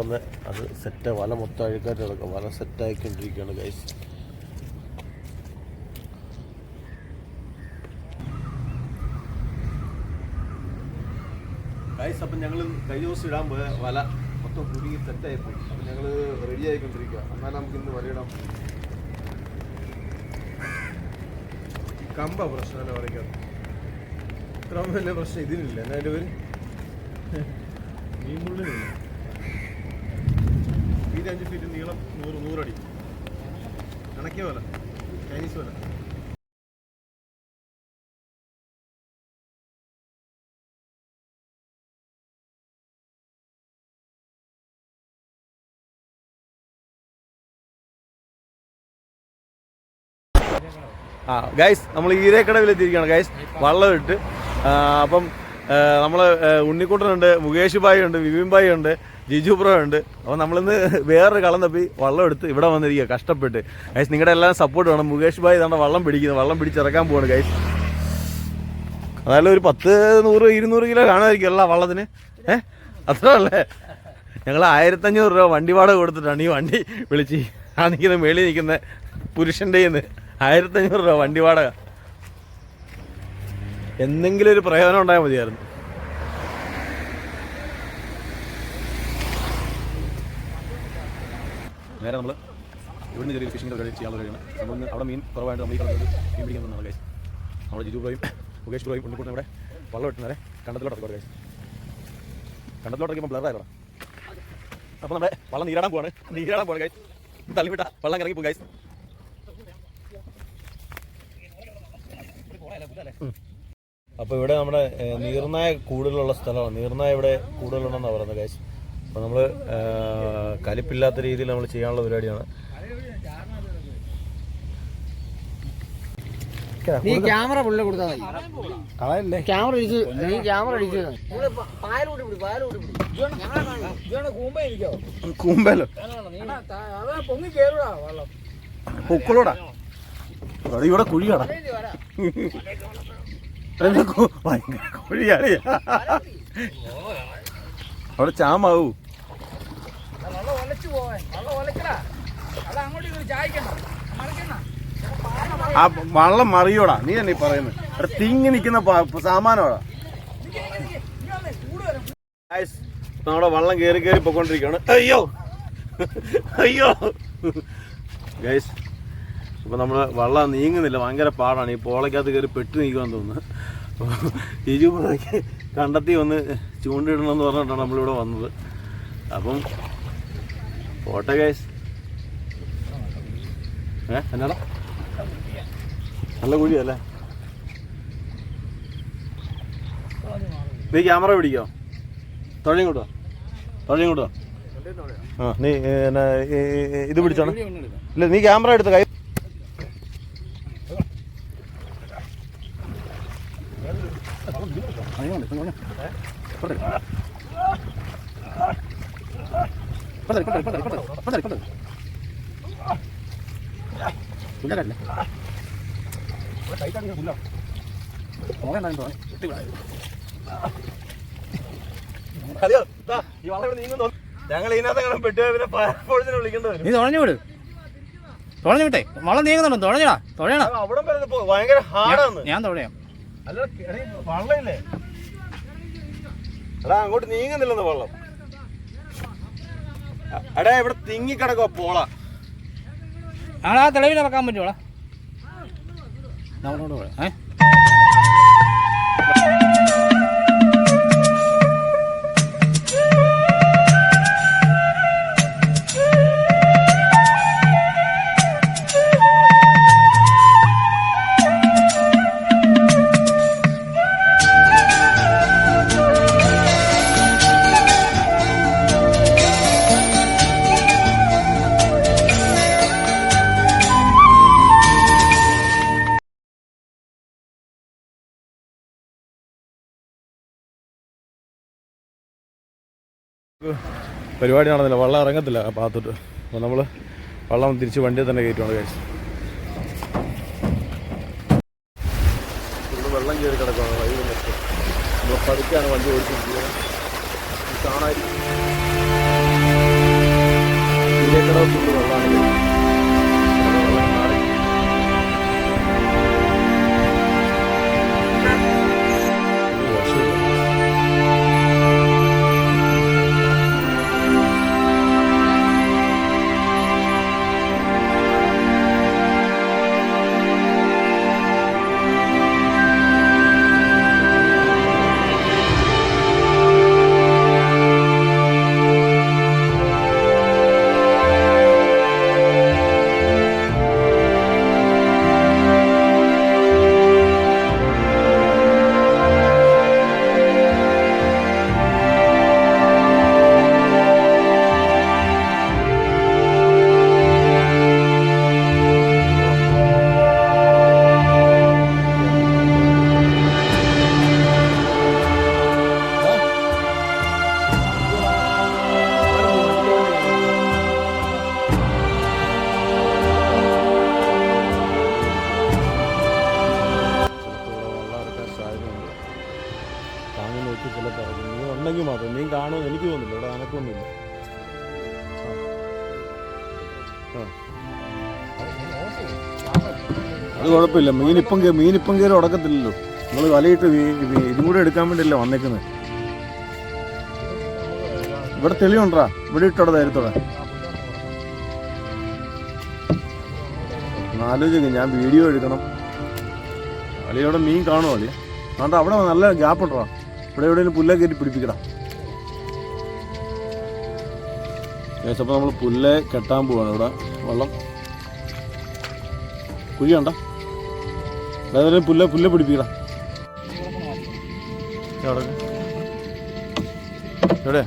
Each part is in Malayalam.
വന്ന് അത് സെറ്റ് വല മൊത്തം അഴുക്കായിട്ട് കിടക്കും. വല സെറ്റായിക്കൊണ്ടിരിക്കുകയാണ് ഗൈസ് ഗൈസ് അപ്പം ഞങ്ങൾ കഴിഞ്ഞ ദിവസം ഇടാൻ പോയ വല മൊത്തം കുടുങ്ങി സെറ്റായി പോയി. അപ്പം ഞങ്ങൾ റെഡി ആയിക്കൊണ്ടിരിക്കുക എന്നാലും നമുക്ക് ഇന്ന് വലയിടാം കമ്പ പ്രശ്നമല്ല പറയുക. ഇത്ര വലിയ പ്രശ്നം ഇതിനില്ല. എന്നാ അതിന്റെ പേര് മീൻമുള്ളിനില്ല ഫീറ്റ് അഞ്ച് ഫീറ്റ് നീളം നൂറ് നൂറടി. കണക്കിയ പോലെ ചൈനീസ് പോലെ ആ ഗൈസ് നമ്മൾ ഈരേക്കടവിലെത്തിയിരിക്കുകയാണ് ഗൈസ് വള്ളം ഇട്ട് ആ, അപ്പം നമ്മൾ ഉണ്ണിക്കുട്ടനുണ്ട് മുകേഷ് ഭായി ഉണ്ട് വിപിൻ ഭായി ഉണ്ട് ജിജു പ്രോ ഉണ്ട്. അപ്പോൾ നമ്മളിന്ന് വേറൊരു കളം തപ്പി വള്ളം എടുത്ത് ഇവിടെ വന്നിരിക്കുക കഷ്ടപ്പെട്ട്. ഗൈസ് നിങ്ങളുടെ എല്ലാം സപ്പോർട്ട് വേണം. മുകേഷ് ഭായ് നമ്മുടെ വള്ളം പിടിക്കുന്നത്? വള്ളം പിടിച്ചിറക്കാൻ പോവാണ് ഗൈസ് അതായത് ഒരു പത്ത് നൂറ് ഇരുന്നൂറ് കിലോ കാണുമായിരിക്കും അല്ല വള്ളത്തിന്. ഏഹ് അത്ര അല്ലേ ഞങ്ങൾ ആയിരത്തഞ്ഞൂറ് രൂപ വണ്ടി വാടക കൊടുത്തിട്ടാണ് ഈ വണ്ടി വിളിച്ച് ആ നിൽക്കുന്ന മേളിൽ നിൽക്കുന്ന പുരുഷന്റെ നിന്ന് ആയിരത്തഞ്ഞൂറ് രൂപ വണ്ടി വാടക എന്തെങ്കിലും ഒരു പ്രയോജനം ഉണ്ടായാൽ മതിയായിരുന്നു. നേരെ നമ്മൾ ഇവിടുന്ന് ചെറിയ ഫിഷിംഗ് പരിപാടി ചെയ്യാനുള്ള കഴിയണം നമ്മൾ അവിടെ മീൻ കുറവായിട്ട് നമ്മൾ ഈ കളഞ്ഞത് മീൻ പിടിക്കാൻ നിന്നാണ് ഗൈസ് നമ്മുടെ ജിജു ബ്രോയും മുകേഷ് ബ്രോയും ഉണ്ണിക്കൂട്ടും ഇവിടെ വള്ളം ഇട്ടുന്നവരെ കണ്ടത്തിലോട്ട് ഇറക്കി ഗൈസ് കണ്ടത്തിലോട്ട് ഇറക്കുമ്പോൾ ബ്ലർ ആയതാണ് അപ്പോൾ നമ്മുടെ വള്ളം നീരാടാൻ പോവാണ്. നീരാടാൻ പോവാണ് ഗൈസ് തള്ളിവിട്ട വള്ളം ഇറങ്ങി പോകും ഗൈസ് അപ്പോൾ ഇവിടെ നമ്മുടെ നീർനായ കൂടുതലുള്ള സ്ഥലമാണ്. നീർനായ ഇവിടെ കൂടുതലുണ്ടെന്നാണ് പറയുന്നത് ഗൈസ് അപ്പോൾ നമ്മൾ കലിപ്പില്ലാത്ത രീതിയിൽ നമ്മൾ ചെയ്യാനുള്ള പരിപാടിയാണ്. നീ ക്യാമറ പുള്ളി കൊടുത്താൽ മതി. കളയല്ലേ? ക്യാമറ അടിച്ച് നീ ക്യാമറ അടിച്ച് കൂമ്പലോ പൊങ്ങി കേറുടാ വെള്ളം. പൊക്കളോടാ? ഇവിടെ കുഴിയാടാ. ഭയങ്കര കുഴിയാണ് അവിടെ ചാമാവൂ. ആ വള്ളം മറിയോടാ. നീ തന്നെ പറയുന്നത്. അവിടെ തിങ്ങി നിൽക്കുന്ന സാമാനോടാ. നമ്മുടെ വള്ളം കയറി കയറി പൊക്കോണ്ടിരിക്കുകയാണ് അയ്യോ. അയ്യോ. ഗൈസ് ഇപ്പൊ നമ്മൾ വള്ളം നീങ്ങുന്നില്ല. ഭയങ്കര പാടാണ്. ഈ പോളയ്ക്കകത്ത് കയറി പെട്ട് നീക്കുവാൻ തോന്നുന്നു. ഇരുപതൊക്കെ കണ്ടെത്തി വന്ന് ചൂണ്ടിടണമെന്ന് പറഞ്ഞിട്ടാണ് നമ്മളിവിടെ വന്നത്. അപ്പം പോട്ടെ ഗൈസ് ഏ എന്നാടാ? നല്ല കുഴിയല്ലേ? നീ ക്യാമറ പിടിക്കോ? തൊഴയും കൂട്ടോ തൊഴയും കൂട്ടോ ആ നീ ഇത് പിടിച്ചോണം. ഇല്ല നീ ക്യാമറ എടുത്ത് കൈ ഞങ്ങൾ ഇതിനകത്ത് പെട്ടു പിന്നെ ഫയർഫോഴ്സിനെ വിളിക്കേണ്ടി വരും നീ തുഴഞ്ഞു വിട്. തുഴഞ്ഞു വിട്ടെ. വള്ളം നീങ്ങുന്നുണ്ടോ? തുഴഞ്ഞടാ. തുഴയണ. ഞാൻ തുഴയാം. എടീ, അങ്ങോട്ട് നീങ്ങുന്നില്ലെന്ന് വെള്ളം. എടാ ഇവിടെ തിങ്ങിക്കിടക്കുക പോള. ആ ഇറക്കാൻ പറ്റുമോളാ നമ്മളോട് പോകാം പരിപാടി നടന്നില്ല. വെള്ളം ഇറങ്ങത്തില്ല ആ പാത്തോട്ട് അപ്പോൾ നമ്മൾ വെള്ളം തിരിച്ച് വണ്ടിയിൽ തന്നെ കയറ്റുവാണ് കഴിച്ചു വെള്ളം കയറി കിടക്കുകയാണ് വഴി നമ്മൾ പതുക്കെയാണ് വണ്ടി ഓടിച്ചിരിക്കുന്നത്. കാണാതിരിക്കും വെള്ളമാണ് കുഴപ്പമില്ല. മീനിപ്പം മീനിപ്പം കയറി ഉടക്കത്തില്ലല്ലോ. നമ്മൾ വലയിട്ട് ഇതും കൂടെ എടുക്കാൻ വേണ്ടിയല്ലേ വന്നേക്കുന്നത് ഇവിടെ തെളിവുണ്ടാ? ഇവിടെ ഇട്ടോടെ ധൈര്യത്തോടെ. ആലോചിക്കും ഞാൻ വീഡിയോ എടുക്കണം. വലയോടെ മീൻ കാണുമോ അല്ലേ അതുകൊണ്ട് അവിടെ നല്ല ഗ്യാപ്പ് ഉണ്ടോ ഇവിടെ എവിടെയെങ്കിലും പുല്ല കയറ്റി പിടിപ്പിക്കടാ. അപ്പോൾ നമ്മൾ പുല്ലേ കെട്ടാൻ പോവാണ് ഇവിടെ. വെള്ളം. കുഴി കണ്ട അതേപോലെ പുല്ല പുല്ല പിടിപ്പിക്കടാ എവിടെ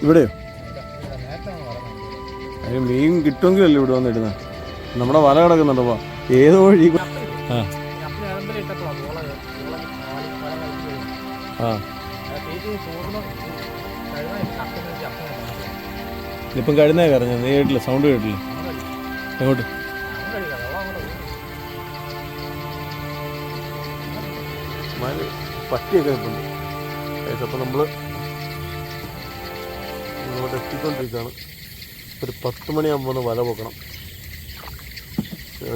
ഇവിടെയോ? അതിന് മീൻ കിട്ടുമെങ്കിലല്ലേ ഇവിടെ വന്നിടുന്നത് നമ്മുടെ വല കിടക്കുന്നുണ്ടപ്പോ ഏത് വഴി ആ. ആ. ഇപ്പം കഴിഞ്ഞേ കറഞ്ഞ നീ കേട്ടില്ല? സൗണ്ട് കേട്ടില്ല? എങ്ങോട്ട്? പട്ടിയൊക്കെ നിൽപ്പുണ്ട് നമ്മൾ ഇങ്ങോട്ട് എത്തിക്കൊണ്ടിരിക്കുകയാണ്. ഒരു പത്ത് മണിയാകുമ്പോൾ വല പൊക്കണം.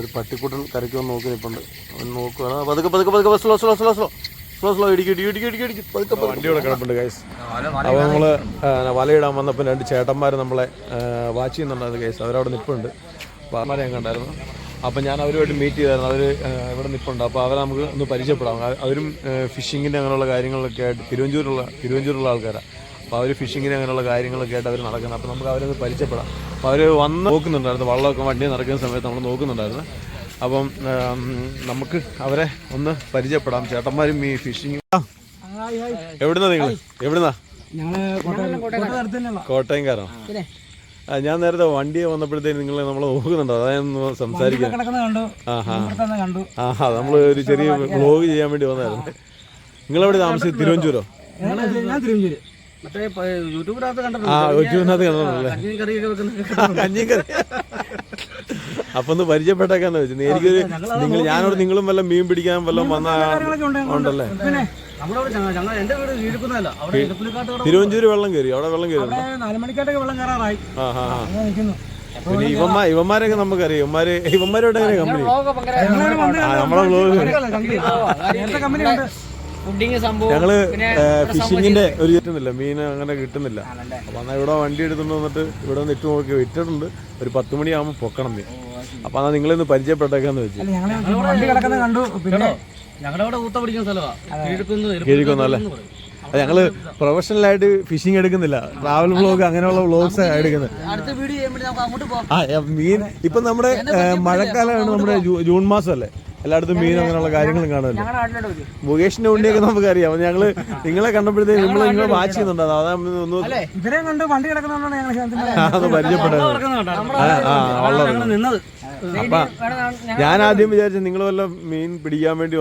ഒരു പട്ടിക്കുട്ടൻ കരയ്ക്ക് വന്ന് നോക്കി. നിൽപ്പുണ്ട് നോക്കുകയാണ് പതുക്കെ പതുക്കെ. പതുക്കെ slow slow slow slow slow slow ഇടിക്കി ഇടിക്കി ഇടിക്കി ഇടിക്കി ഇടിക്കി. പതുക്കെ വണ്ടി ഇവിടെ കിടപ്പുണ്ട് ഗൈസ് അപ്പോൾ നമ്മൾ വലയിടാൻ വന്നപ്പോൾ രണ്ട് ചേട്ടന്മാർ നമ്മളെ വാച്ച് ചെയ്യുന്നുണ്ടായിരുന്നു ഗൈസ് അവരവിടെ നിപ്പുണ്ട്. അപ്പോൾ അവന്മാരെ ഞാൻ കണ്ടായിരുന്നു. അപ്പോൾ ഞാൻ അവരുമായിട്ട് മീറ്റ് ചെയ്തായിരുന്നു. അവർ ഇവിടെ നിപ്പുണ്ട്. അപ്പോൾ അവരെ നമുക്ക് ഒന്ന് പരിചയപ്പെടാം. അവരും ഫിഷിങ്ങിന്റെ അങ്ങനെയുള്ള കാര്യങ്ങളൊക്കെ ആയിട്ട് തിരുവഞ്ചൂരുള്ള തിരുവഞ്ചൂരുള്ള ആൾക്കാരാണ് അപ്പോൾ അവർ ഫിഷിങ്ങിന് അങ്ങനെയുള്ള കാര്യങ്ങളൊക്കെ ആയിട്ട് അവർ നടക്കുന്നത് അപ്പോൾ നമുക്ക് അവരൊന്ന് പരിചയപ്പെടാം. അപ്പോൾ അവർ വന്ന് നോക്കുന്നുണ്ടായിരുന്നു. വള്ളമൊക്കെ വണ്ടി നടക്കുന്ന സമയത്ത് നമ്മൾ നോക്കുന്നുണ്ടായിരുന്നു. അപ്പം നമുക്ക് അവരെ ഒന്ന് പരിചയപ്പെടാം. ചേട്ടന്മാരും ഈ ഫിഷിങ് എവിടുന്നാ നിങ്ങൾ എവിടുന്നാ? കോട്ടയംകാരോ? ആ ഞാൻ നേരത്തെ വണ്ടി വന്നപ്പോഴത്തേക്ക് നിങ്ങൾ നമ്മളെ നോക്കുന്നുണ്ടോ? അതായത് സംസാരിക്കാൻ ആഹാ. നമ്മൾ ഒരു ചെറിയ വ്ലോഗ് ചെയ്യാൻ വേണ്ടി വന്നായിരുന്നു. നിങ്ങൾ എവിടെ താമസിച്ചത് തിരുവഞ്ചൂരോ? മറ്റേ യൂട്യൂബിനകത്ത് കണ്ടോ ആ കഞ്ഞിക്കറി അപ്പൊ ഒന്ന് പരിചയപ്പെട്ടേക്കാന്ന് വെച്ചു. എനിക്കൊരു നിങ്ങൾ ഞാനോട് നിങ്ങളും വല്ല മീൻ പിടിക്കാൻ വല്ലതും വന്ന ഉണ്ടല്ലേ? തിരുവഞ്ചൂര് വെള്ളം കയറി അവിടെ വെള്ളം കയറി പിന്നെ ഇവന്മാ ഇവന്മാരൊക്കെ നമുക്കറിയാം. ഇവന്മാര് ഇവന്മാരോട് എങ്ങനെ കമ്പനി നമ്മളെ വ്ലോഗ് കമ്പനി ഉണ്ട്. ഞങ്ങൾ ഫിഷിങ്ങിന്റെ ഒരു കിട്ടുന്നില്ല. മീൻ അങ്ങനെ കിട്ടുന്നില്ല. അപ്പൊ എന്നാ ഇവിടെ വണ്ടി എടുത്തുകൊണ്ട് വന്നിട്ട് ഇവിടെ നിന്ന് ഇട്ട് നോക്കി. ഇട്ടിട്ടുണ്ട്. ഒരു പത്ത് മണിയാകുമ്പോൾ പൊക്കണം മീൻ അപ്പൊ അതാ നിങ്ങളിന്ന് പരിചയപ്പെട്ടേക്കാന്ന് വെച്ചു. ഞങ്ങളെ വണ്ടി കിടക്കുന്ന കണ്ടു. പിന്നെ ഞങ്ങളുടെ അവിടെ ഊത്ത പിടിക്കുന്ന സ്ഥലമാണ് ഞങ്ങൾ പ്രൊഫഷണൽ ആയിട്ട് ഫിഷിംഗ് എടുക്കുന്നില്ല. ട്രാവൽ വ്ളോഗ് അങ്ങനെയുള്ള വ്ളോഗ്സ് എടുക്കുന്നത്. അടുത്ത വീഡിയോ ചെയ്യുമ്പോൾ നമുക്ക് അങ്ങോട്ട് പോകാം ആ മീൻ ഇപ്പൊ നമ്മുടെ മഴക്കാലമാണ് നമ്മുടെ ജൂൺ മാസം അല്ലേ എല്ലായിടത്തും മീൻ അങ്ങനെയുള്ള കാര്യങ്ങളും കാണുമല്ലോ. മുകേഷിന്റെ ഉണ്ടിയൊക്കെ നമുക്ക് അറിയാം ഞങ്ങൾ നിങ്ങളെ കണ്ടപ്പോഴത്തേക്ക് നമ്മൾ നിങ്ങളെ വാച്ച് ചെയ്യുന്നുണ്ടോ അതാ ഒന്ന് ഇവരെ അപ്പൊ ഞാൻ ആദ്യം വിചാരിച്ചു നിങ്ങൾ വല്ല മീൻ പിടിക്കാൻ വേണ്ടി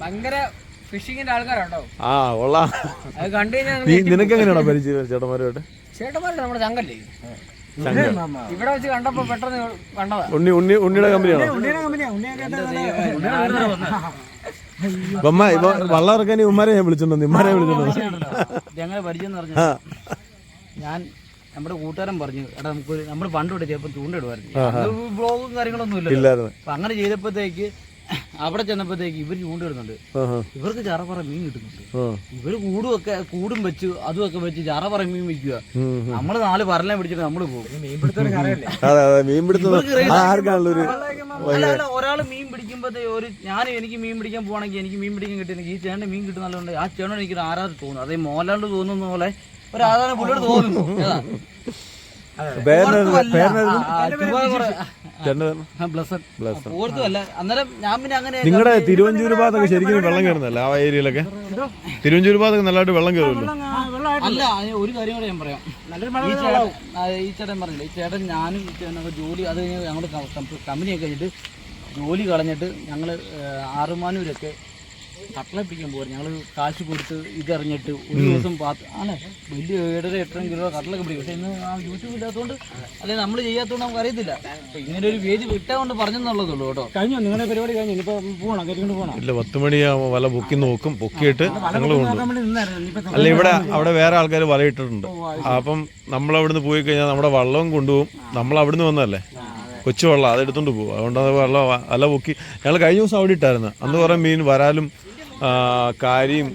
ഭയങ്കര ഫിഷിങ്ങിന്റെ ആൾക്കാരുണ്ടോ? ആ കൊള്ളാം. കണ്ടു കഴിഞ്ഞാൽ നിനക്ക് എങ്ങനെയാണോ പരിചയം ചേട്ടന്മാരുമായിട്ട്? ചേട്ടന്മാരുടെ നമ്മുടെ ചങ്കല്ലേ? ഇവിടെ വെച്ച് കണ്ടപ്പോ പെട്ടെന്ന് കണ്ടതാ. ഉണ്ണി ഉണ്ണി ഉണ്ണിയുടെ കമ്പനിയാണോ? അമ്മ ഇപ്പൊ വള്ളം ഇറക്കാൻ ഉമ്മാരെ ഞാൻ വിളിച്ചിട്ടുണ്ടോ ഉമ്മാരെ വിളിച്ചിട്ടുണ്ടോ. ഞങ്ങളെ പരിചയം ഞാൻ നമ്മുടെ കൂട്ടുകാരൻ പറഞ്ഞു എടാ നമുക്ക് നമ്മൾ പണ്ട് ഇവിടെ ചിലപ്പോൾ ചൂണ്ടിടുമായിരുന്നു ബ്ലോഗും കാര്യങ്ങളൊന്നും ഇല്ല അപ്പൊ അങ്ങനെ ചെയ്തപ്പോഴത്തേക്ക് അവിടെ ചെന്നപ്പോഴത്തേക്ക് ഇവർ ചൂണ്ടിടുന്നുണ്ട്. ഇവർക്ക് ചറപറ മീൻ കിട്ടുന്നുണ്ട്. ഇവർ കൂടും ഒക്കെ കൂടും വെച്ച് അതും ഒക്കെ വെച്ച് ചറപറ മീൻ വെക്കുക. നമ്മൾ നാല് പറലാൻ പിടിച്ചിട്ട് നമ്മൾ പോകും. ഒരാൾ മീൻ പിടിക്കുമ്പോഴത്തേ ഒരു ഞാൻ എനിക്ക് മീൻ പിടിക്കാൻ പോകണമെങ്കിൽ എനിക്ക് മീൻ പിടിക്കാൻ കിട്ടിയെങ്കിൽ ഈ ചേട്ടൻ മീൻ കിട്ടുന്നതുകൊണ്ട് ആ ചേട്ടൻ എനിക്ക് ആരാധന തോന്നുന്നു. അതേ മോലാണ്ട് തോന്നുന്ന പോലെ ഒരു ആധാരം പുള്ളിയോട് തോന്നുന്നു. ഏതാ? പേരനായിരുന്നു ഓർത്തുമല്ല. പേരനായിരുന്നു ആ, ആ, ചുമ്മാ കുറേ- ചേട്ടന്റെ ആ, ബ്ലസ്സൻ. ഓർത്തുമല്ല. അന്നേരം ഞാൻ പിന്നെ അങ്ങനെ നിങ്ങളുടെ തിരുവഞ്ചൂർ ഭാഗത്തൊക്കെ ശരിക്കും വെള്ളം കയറുന്നല്ലേ ആ ഏരിയയിലൊക്കെ? തിരുവഞ്ചൂർ ഭാഗത്തൊക്കെ നല്ലതായിട്ട് വെള്ളം കയറുമല്ലോ. അല്ല ഒരു കാര്യം കൂടെ ഞാൻ പറയാം. ഈ ചേട്ടൻ ആ, ഈ ചേട്ടൻ പറഞ്ഞില്ല ഈ ചേട്ടൻ ഞാനും ഈ ചേട്ടനൊക്കെ ജോലി അത് കഴിഞ്ഞ് ഞങ്ങൾ കമ്പനിയൊക്കെ കഴിഞ്ഞിട്ട് ജോലി കളഞ്ഞിട്ട് ഞങ്ങൾ ആറുമാനൂരൊക്കെ കട്ടളപ്പിക്കാൻ പോരും ഞങ്ങൾ കാശ് കൊടുത്ത് ഇതറിഞ്ഞിട്ട് ഒരു ദിവസം പാത്ത് ആണ്. വലിയ ഏഴര എട്ടര കിലോ കട്ടളൊക്കെ പിടിക്കും. പക്ഷെ ഇന്ന് ആ യൂട്യൂബ് ഇല്ലാത്തതുകൊണ്ട് അല്ലെങ്കിൽ നമ്മൾ ചെയ്യാത്തതുകൊണ്ട് നമുക്ക് അറിയത്തില്ല. അപ്പൊ ഇങ്ങനെ ഒരു വേദി വിട്ടാ കൊണ്ട് പറഞ്ഞെന്നുള്ളതുള്ളൂ കേട്ടോ. കഴിഞ്ഞു? നിങ്ങളുടെ പരിപാടി കഴിഞ്ഞു? ഇനിയിപ്പോ പോകണം കരിക്കൊണ്ട് പോകണം ഇല്ല പത്ത് മണിയാകുമ്പോൾ വല പൊക്കി നോക്കും. പൊക്കിയിട്ട് ഞങ്ങൾ അല്ല ഇവിടെ അവിടെ വേറെ ആൾക്കാർ വലയിട്ടിട്ടുണ്ട് അപ്പം നമ്മൾ അവിടുന്ന് പോയി കഴിഞ്ഞാൽ നമ്മുടെ വള്ളവും കൊണ്ടുപോകും. നമ്മൾ അവിടുന്ന് വന്നതല്ലേ കൊച്ചു വെള്ളം അതെടുത്തോണ്ട് പോകും. അതുകൊണ്ട് അത് വെള്ളം വല പൊക്കി ഞങ്ങൾ കഴിഞ്ഞ ദിവസം അവിടെ ഇട്ടായിരുന്നു. അന്ന് കുറേ മീൻ വരാലും കാരിയും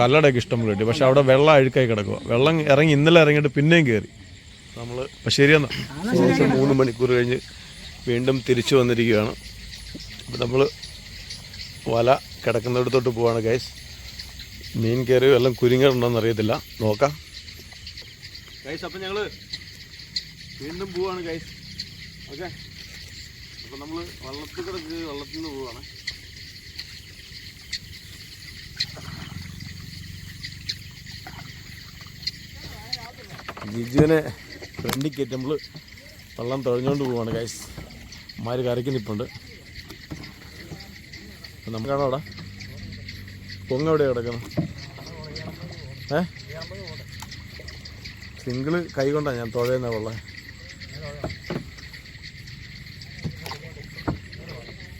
കല്ലടയൊക്കെ ഇഷ്ടം പോലെ കിട്ടി. പക്ഷെ അവിടെ വെള്ളം അഴുക്കായി കിടക്കുക. വെള്ളം ഇറങ്ങി ഇന്നലെ ഇറങ്ങിയിട്ട് പിന്നെയും കയറി നമ്മൾ അപ്പം ശരിയെന്നാ. ദിവസം മൂന്ന് മണിക്കൂർ കഴിഞ്ഞ് വീണ്ടും തിരിച്ചു വന്നിരിക്കുകയാണ്. അപ്പം നമ്മൾ വല കിടക്കുന്നിടത്തോട്ട് പോവാണ് ഗൈസ് മീൻ കയറിയോ എല്ലാം കുരുങ്ങളുണ്ടോന്ന് അറിയത്തില്ല. നോക്കാം. ഗൈസ് അപ്പം ഞങ്ങൾ വീണ്ടും പോവാണ് ഗൈസ് ഓക്കെ അപ്പം നമ്മൾ വള്ളത്തിൽ കിടക്ക് വള്ളത്തിൽ നിന്ന് പോവാണ്. ജിജുവിനെ ഫ്രണ്ടിൽ കയറ്റി നമ്മൾ വെള്ളം തുഴഞ്ഞുകൊണ്ട് പോവാണ് ഗൈസ് അമ്മമാർ കരയ്ക്ക് നിൽപ്പുണ്ട് നമുക്കാണോ അവിടെ. പൊങ്ങ എവിടെ കിടക്കുന്നത്? ഏ? സിംഗിൾ കൈ കൊണ്ടാ ഞാൻ തുഴയുന്ന വെള്ളം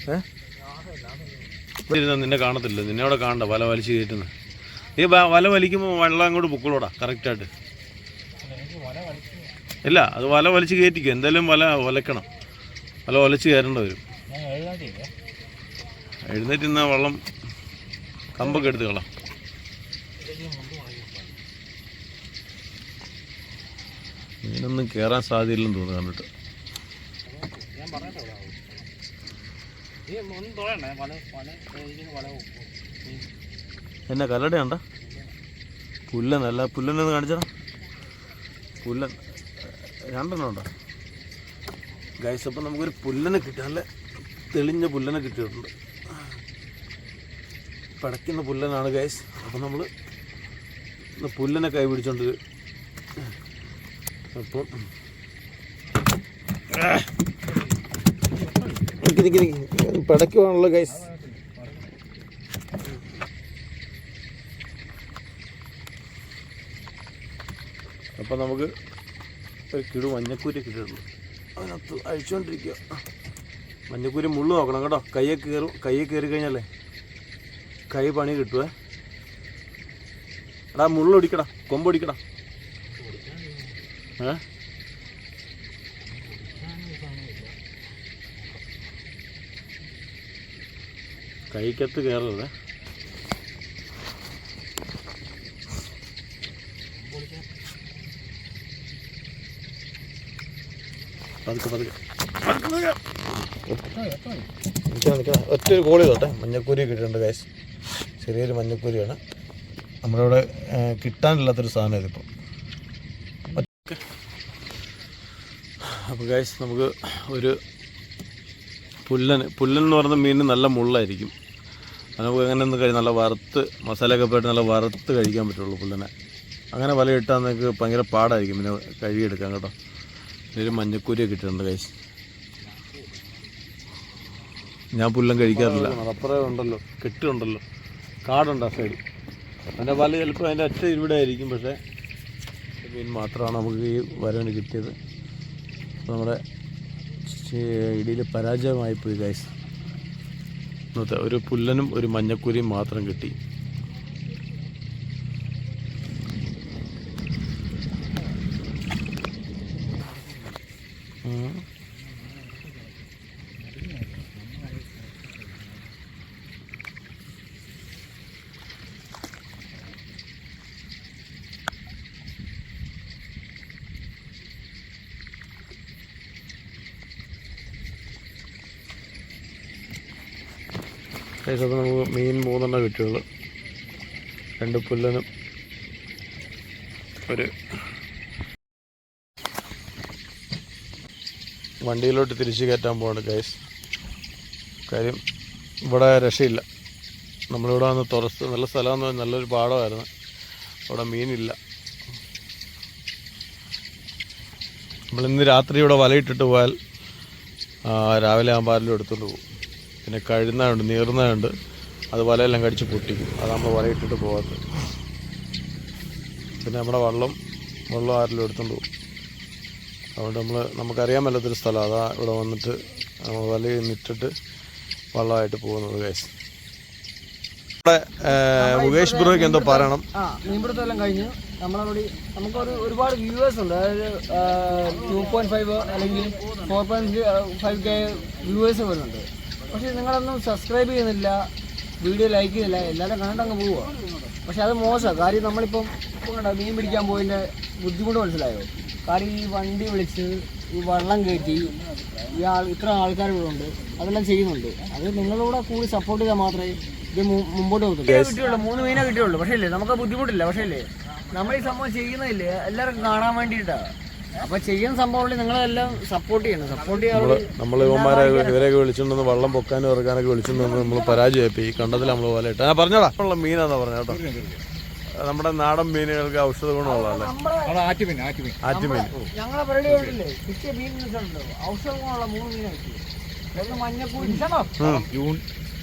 ഏ? ഇവിടെ നിന്നെ കാണത്തില്ല. നിന്നെ അവിടെ കാണണ്ട. വല വലിച്ച് കയറ്റുന്നത് ഈ വല വലിക്കുമ്പോൾ വെള്ളം അങ്ങോട്ട് പൊക്കോളൂടാ. കറക്റ്റായിട്ട് ഇല്ല അത് വല വലിച്ചു കയറ്റിക്കും. എന്തായാലും വല ഒലക്കണം വല ഒലച്ച് കയറേണ്ടി വരും. എഴുന്നേറ്റ് ഇന്ന വെള്ളം കമ്പൊക്കെ എടുത്ത് കളാം. മീനൊന്നും കയറാൻ സാധ്യതയില്ലെന്ന് തോന്നുന്നു കണ്ടിട്ട്. എന്നാ കല്ലടയുണ്ട? പുല്ലനല്ല പുല്ലനൊന്ന് കാണിച്ചടാ. പുല്ലൻ. രണ്ടെണ്ണം ഗൈസ് അപ്പം നമുക്കൊരു പുല്ലനെ കിട്ടി. നല്ല തെളിഞ്ഞ പുല്ലനെ കിട്ടിയിട്ടുണ്ട്. പടയ്ക്കുന്ന പുല്ലനാണ് ഗൈസ് അപ്പം നമ്മൾ പുല്ലനെ കൈ പിടിച്ചോണ്ട് അപ്പം പടയ്ക്കുവാണല്ലോ ഗൈസ് അപ്പം നമുക്ക് ഒരു കിടു മഞ്ഞക്കൂരി കിട്ടുള്ളൂ അതിനകത്ത് അഴിച്ചുകൊണ്ടിരിക്കുക മഞ്ഞക്കൂരി മുള്ളു നോക്കണം കേട്ടോ. കയ്യെ കയറും കയ്യെ കയറി കഴിഞ്ഞാലേ കൈ പണി കിട്ടുവേ. എടാ മുള്ളൊടിക്കടാ കൊമ്പൊടിക്കടാ ഏ? കൈക്കത്ത് കയറരുതേ. പതുക്കെ പതുക്കെ. നിൽക്കണം ഒറ്റ ഒരു കോളി തൊട്ടെ. മഞ്ഞക്കൂരി കിട്ടിയിട്ടുണ്ട് ഗൈസ് ചെറിയൊരു മഞ്ഞക്കൂരിയാണ് നമ്മുടെ ഇവിടെ കിട്ടാനില്ലാത്തൊരു സാധനം ഇതിപ്പോൾ അപ്പോൾ ഗൈസ് നമുക്ക് ഒരു പുല്ലൻ പുല്ലൻ എന്ന് പറയുന്ന മീൻ നല്ല മുള്ളായിരിക്കും. നമുക്ക് അങ്ങനെ ഒന്ന് കഴിഞ്ഞാൽ നല്ല വറുത്ത് മസാലയൊക്കെ പോയിട്ട് നല്ല വറുത്ത് കഴിക്കാൻ പറ്റുള്ളൂ പുല്ലനെ. അങ്ങനെ വല ഇട്ടാൽ നിങ്ങൾക്ക് ഭയങ്കര പാടായിരിക്കും പിന്നെ കഴുകിയെടുക്കാൻ കേട്ടോ. ഒരു മഞ്ഞക്കൂരിയൊക്കെ ഇട്ടിട്ടുണ്ട് കൈസ് ഞാൻ പുല്ലൻ കഴിക്കാറില്ല. അപ്പുറം ഉണ്ടല്ലോ. കെട്ടുണ്ടല്ലോ. കാടുണ്ട് ആ സൈഡ് അതിന്റെ വല ചിലപ്പോൾ അതിന്റെ അച്ഛൻ ഇവിടെ ആയിരിക്കും പക്ഷേ മീൻ മാത്രമാണ് നമുക്ക് ഈ വരവിന് കിട്ടിയത്. നമ്മുടെ ഇടിയിൽ പരാജയമായി പോയി ഗൈസ് ഇന്നത്തെ ഒരു പുല്ലനും ഒരു മഞ്ഞക്കുരിയും മാത്രം കിട്ടി. അപ്പോൾ നമുക്ക് മീൻ മൂന്നെണ്ണം കിട്ടിയുള്ളൂ. രണ്ട് പുല്ലനും. ഒരു വണ്ടിയിലോട്ട് തിരിച്ചു കയറ്റാൻ പോവാണ് ഗൈസ് കാര്യം ഇവിടെ രക്ഷയില്ല. നമ്മളിവിടെ വന്ന് തുറസ് നല്ല സ്ഥലമെന്ന് പറഞ്ഞാൽ നല്ലൊരു പാടമായിരുന്നു. അവിടെ മീനില്ല. നമ്മളിന്ന് രാത്രി ഇവിടെ വലയിട്ടിട്ട് പോയാൽ ആ, രാവിലെ ആകുമ്പോൾ ആരെങ്കിലും എടുത്തുകൊണ്ട് പോകും. പിന്നെ കഴുന്നതുണ്ട് നീർന്നതുണ്ട് അത് വലയെല്ലാം കടിച്ച് പൊട്ടിക്കും. അത് നമ്മൾ വലയിട്ടിട്ട് പോകാത്തത് പിന്നെ നമ്മുടെ വള്ളം വെള്ളം ആരെങ്കിലും എടുത്തുകൊണ്ട് പോകും. അതുകൊണ്ട് നമ്മൾ നമുക്കറിയാൻ മേലാത്തൊരു സ്ഥലം. അതാ ഇവിടെ വന്നിട്ട് നമ്മൾ വല നിട്ടിട്ട് വള്ളമായിട്ട് പോകുന്നത് കേസ് നമ്മുടെ മുകേഷ് ബ്രോയ്ക്ക് എന്തോ പറയണം. ആ മീൻപിടുത്തം എല്ലാം കഴിഞ്ഞ് നമ്മളവിടെ നമുക്കൊരു ഒരുപാട് വ്യൂവേഴ്സ് ഉണ്ട്. അതായത് ടു പോയിന്റ് ഫൈവ് അല്ലെങ്കിൽ four point five K viewers വരുന്നുണ്ട്. പക്ഷേ നിങ്ങളൊന്നും സബ്സ്ക്രൈബ് ചെയ്യുന്നില്ല വീഡിയോ ലൈക്ക് ചെയ്യുന്നില്ല എല്ലാവരും കണ്ടിട്ട് അങ്ങ് പോവുക. പക്ഷെ അത് മോശമാണ്. കാര്യം നമ്മളിപ്പം കണ്ടോ മീൻ പിടിക്കാൻ പോയതിന്റെ ബുദ്ധിമുട്ട് മനസ്സിലായോ? കാര്യം ഈ വണ്ടി വിളിച്ച് ഈ വള്ളം കയറ്റി ഈ ആൾ ഇത്ര ആൾക്കാർ ഇവിടെ ഉണ്ട് അതെല്ലാം ചെയ്യുന്നുണ്ട്. അത് നിങ്ങളൂടെ കൂടി സപ്പോർട്ട് ചെയ്താൽ മാത്രമേ ഇത് മുമ്പോട്ട് പോകത്തുള്ളൂ. കിട്ടിയുള്ളൂ മൂന്ന് മീനേ കിട്ടിയുള്ളൂ. പക്ഷേ ഇല്ലേ? നമുക്ക് ബുദ്ധിമുട്ടില്ല. പക്ഷേ ഇല്ലേ? നമ്മൾ ഈ സംഭവം ചെയ്യുന്നില്ലേ എല്ലാവർക്കും കാണാൻ വേണ്ടിയിട്ടാണ് അപ്പൊ ചെയ്യുന്ന സംഭവങ്ങളിൽ നിങ്ങളെല്ലാം സപ്പോർട്ട് ചെയ്യണം. സപ്പോർട്ട് ചെയ്യാൻ നമ്മൾ ഇവന്മാരെ ഇവരെയൊക്കെ വിളിച്ചിട്ടുണ്ട് വള്ളം പൊക്കാനും ഇറക്കാനൊക്കെ വിളിച്ചിട്ടുണ്ട് നമ്മൾ പരാജയപ്പി ഈ കണ്ടതിൽ നമ്മൾ പോലെ ഇട്ട് ആ പറഞ്ഞോടാ. ഉള്ള മീനാന്നാ പറഞ്ഞ കേട്ടോ. നമ്മുടെ നാടൻ മീനുകൾക്ക് ഔഷധ ഗുണമുള്ളതല്ലേ? ആറ്റുമീൻ ഞങ്ങളെ കണ്ടില്ലേ കിട്ടിയ മീൻ ഉണ്ടല്ലോ ഔഷധമുള്ള മൂന്ന് മീനെ കിട്ടി ഒന്ന് ജൂൺ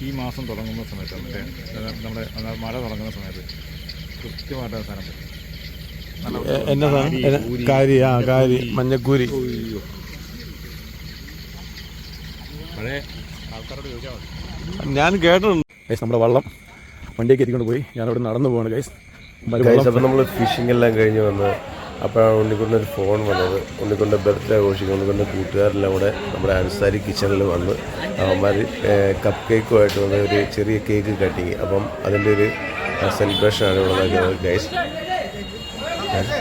ഈ മാസം തുടങ്ങുന്ന സമയത്ത് നമ്മുടെ മഴ തുടങ്ങുന്ന സമയത്ത് കൃത്യമായിട്ട് അവസാനം പറ്റും. എ- എന്നാ സാധനം എന്ന- കാരി ആ കാരി മഞ്ഞക്കൂരി. ഞാൻ കേട്ടിട്ടുണ്ട് ഗൈസ് നമ്മുടെ വള്ളം വണ്ടിയൊക്കെ എത്തിക്കൊണ്ട് പോയി. ഞാൻ അവിടെ നടന്നു പോവാണ് ഗൈസ് ഗൈസ് അപ്പം നമ്മൾ ഫിഷിംഗ് എല്ലാം കഴിഞ്ഞ് വന്ന് അപ്പോഴാണ് ഉണ്ണിക്കുട്ടിന് ഒരു ഫോൺ വന്നത്. ഉണ്ണിക്കുട്ടിന്റെ ബർത്ത്ഡേ ആഘോഷിക്കും ഉണ്ണിക്കുട്ടിന്റെ കൂട്ടുകാരെല്ലാം കൂടെ നമ്മുടെ അൻസാരി കിച്ചണിൽ വന്ന് അവന്മാർ കപ്പ് കേക്കുമായിട്ട് വന്ന് ഒരു ചെറിയ കേക്ക് കട്ടിങ് അപ്പം അതിന്റെ ഒരു സെലിബ്രേഷനാണ് ഇവിടെ നടക്കുന്നത് ഗൈസ് Happy